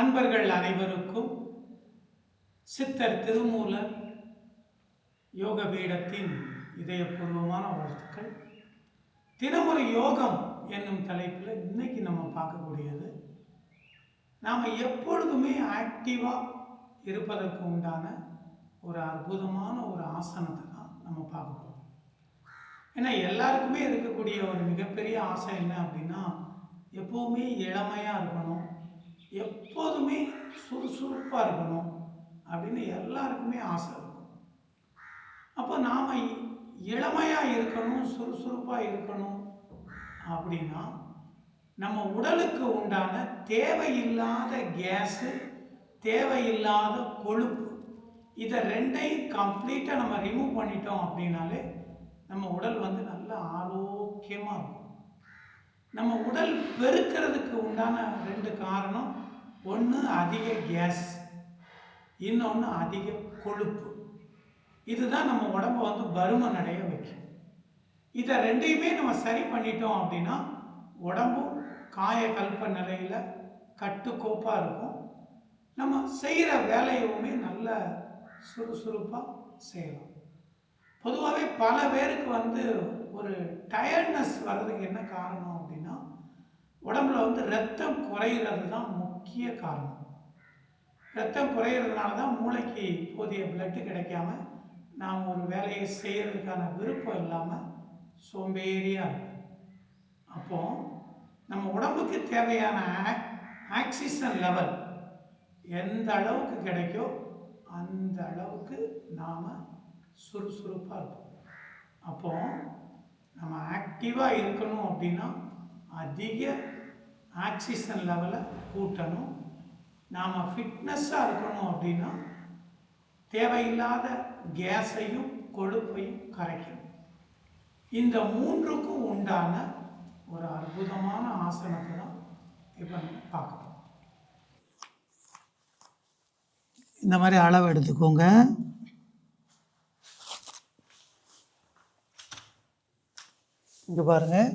அன்பர்கள் அனைவருக்கும் சித்தர் திருமூலர் யோக பீடத்தின் இதயபூர்வமான வாழ்த்துக்கள். தினமொரு யோகம் என்னும் தலைப்பில் இன்னைக்கு நம்ம பார்க்கக்கூடியது. நாம் எப்பொழுதுமே ஆக்டிவாக இருப்பதற்கு உண்டான ஒரு அற்புதமான ஒரு ஆசனத்தை தான் நம்ம பார்க்க போகிறோம் ஏன்னா எல்லாருக்குமே இருக்கக்கூடிய ஒரு மிகப்பெரிய ஆசை என்ன அப்படின்னா எப்போவுமே இளமையாக இருக்கணும். எப்போதுமே சுறுசுறுப்பாக இருக்கணும் அப்படின்னு எல்லாருக்குமே ஆசை இருக்கும். அப்போ நாம் இளமையாக இருக்கணும் சுறுசுறுப்பாக இருக்கணும் அப்படின்னா நம்ம உடலுக்கு உண்டான தேவையில்லாத கேஸு தேவையில்லாத கொழுப்பு இதை ரெண்டையும் கம்ப்ளீட்டாக நம்ம ரிமூவ் பண்ணிட்டோம் அப்படின்னாலே நம்ம உடல் வந்து நல்ல ஆரோக்கியமாக இருக்கும். நம்ம உடல் பெருக்கிறதுக்கு உண்டான ரெண்டு காரணம் ஒன்று அதிக கேஸ் இன்னொன்று அதிக கொழுப்பு. இதுதான் நம்ம உடம்ப வந்து பருமன் அடைய வைக்கும். இதை ரெண்டையுமே நம்ம சரி பண்ணிட்டோம் அப்படின்னா உடம்பும் காய கல்ப நிலையில் கட்டுக்கோப்பாக இருக்கும். நம்ம செய்கிற வேலையுமே நல்ல சுறுசுறுப்பாக செய்யலாம். பொதுவாகவே பல பேருக்கு வந்து ஒரு டயர்ட்னஸ் வர்றதுக்கு என்ன காரணம் அப்படின்னா உடம்புல வந்து ரத்தம் குறையிறது தான் முக்கிய காரணம். ரத்தம் குறையிறதுனால தான் மூளைக்கு போதிய பிளட்டு கிடைக்காம நாம் ஒரு வேலையை செய்கிறதுக்கான விருப்பம் இல்லாமல் சோம்பேறியாக இருக்கும். அப்போ நம்ம உடம்புக்கு தேவையான ஆக்சிஜன் லெவல் எந்த அளவுக்கு கிடைக்கோ அந்த அளவுக்கு நாம் சுறுசுறுப்பாக இருப்போம். அப்போ நம்ம ஆக்டிவாக இருக்கணும் அப்படின்னா அதிக ஆக்சிஜன் லெவலை கூட்டணும். நாம் ஃபிட்னஸ்ஸாக இருக்கணும் அப்படின்னா தேவையில்லாத கேஸையும் கொழுப்பையும் கரைக்கணும். இந்த மூன்றுக்கும் உண்டான ஒரு அற்புதமான ஆசனத்தை தான் இப்போ நம்ம பார்க்கணும் இந்த மாதிரி அளவு எடுத்துக்கோங்க. இங்கே பாருங்கள்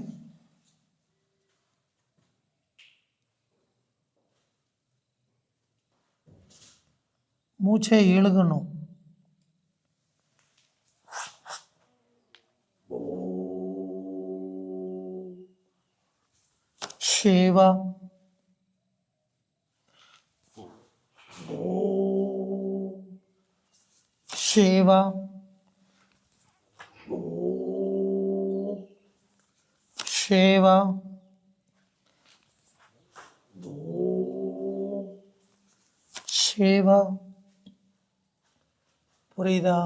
मूच इण शेवा शेवा शेवा शेवा புரியுதா?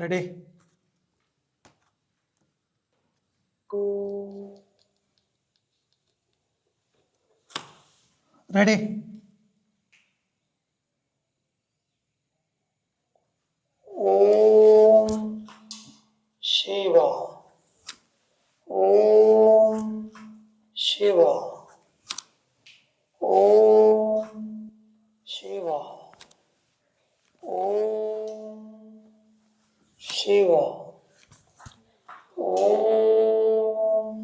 Ready. Ready. Om Shiva. Om Shiva. Shiva. Om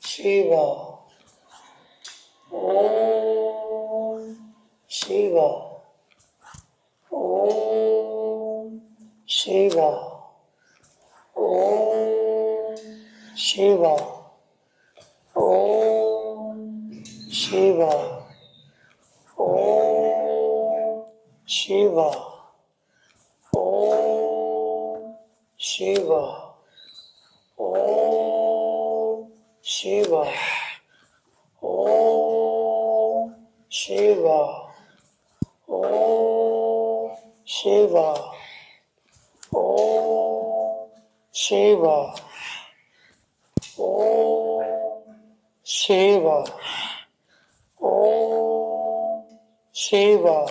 Shiva. Om Shiva. Om Shiva. Om Shiva. Om Shiva. Om Shiva. Shiva. Om Shiva. Om Shiva. Om Shiva. Om Shiva. Om Shiva. Om Shiva.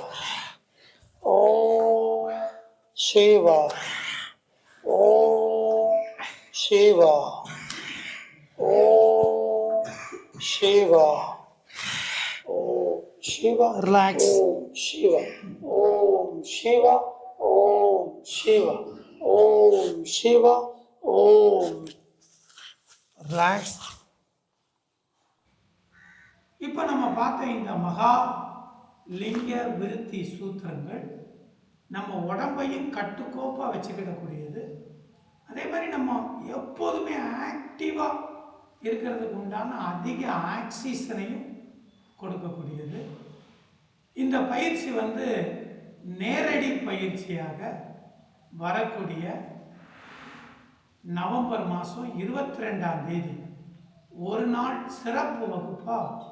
Om Shiva. Shiva Om Shiva Om Shiva relax Om Shiva Om Shiva Om Shiva Om Shiva Om relax இப்போ நம்ம பார்த்த இந்த மகா லிங்க விருத்தி சூத்திரங்கள் நம்ம உடம்பையும் கட்டுக்கோப்பாக வச்சுக்கிடக்கூடியது அதே மாதிரி நம்ம எப்போதுமே ஆக்டிவாக இருக்கிறதுக்கு உண்டான அதிக ஆக்சிஜனையும் கொடுக்கக்கூடியது. இந்த பயிற்சி வந்து நேரடி பயிற்சியாக வரக்கூடிய நவம்பர் மாதம் இருபத்தி ரெண்டாம் தேதி. ஒரு நாள் சிறப்பு வகுப்பாக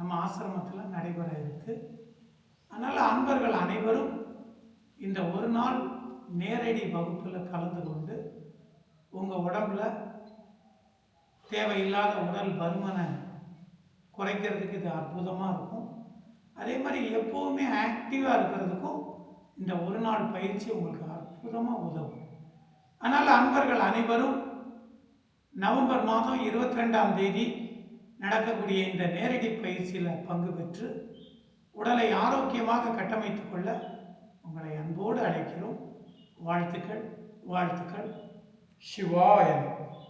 நம்ம ஆசிரமத்தில் நடைபெற இருக்கு. அதனால் அன்பர்கள் அனைவரும் இந்த ஒரு நாள் நேரடி வகுப்பில் கலந்து கொண்டு உங்கள் உடம்புல தேவையில்லாத உடல் பருமனை குறைக்கிறதுக்கு இது அற்புதமாக இருக்கும். அதே மாதிரி எப்போவுமே ஆக்டிவாக இருக்கிறதுக்கும் இந்த ஒரு நாள் பயிற்சி உங்களுக்கு அற்புதமாக உதவும். அதனால் அன்பர்கள் அனைவரும் நவம்பர் மாதம் இருபத்தி ரெண்டாம் தேதி நடக்கக்கூடிய இந்த நேரடி பயிற்சியில் பங்கு பெற்று உடலை ஆரோக்கியமாக கட்டமைத்துக்கொள்ள உங்களை அன்போடு அழைக்கிறோம். வாழ்த்துக்கள் வாழ்த்துக்கள். சிவாய நமः.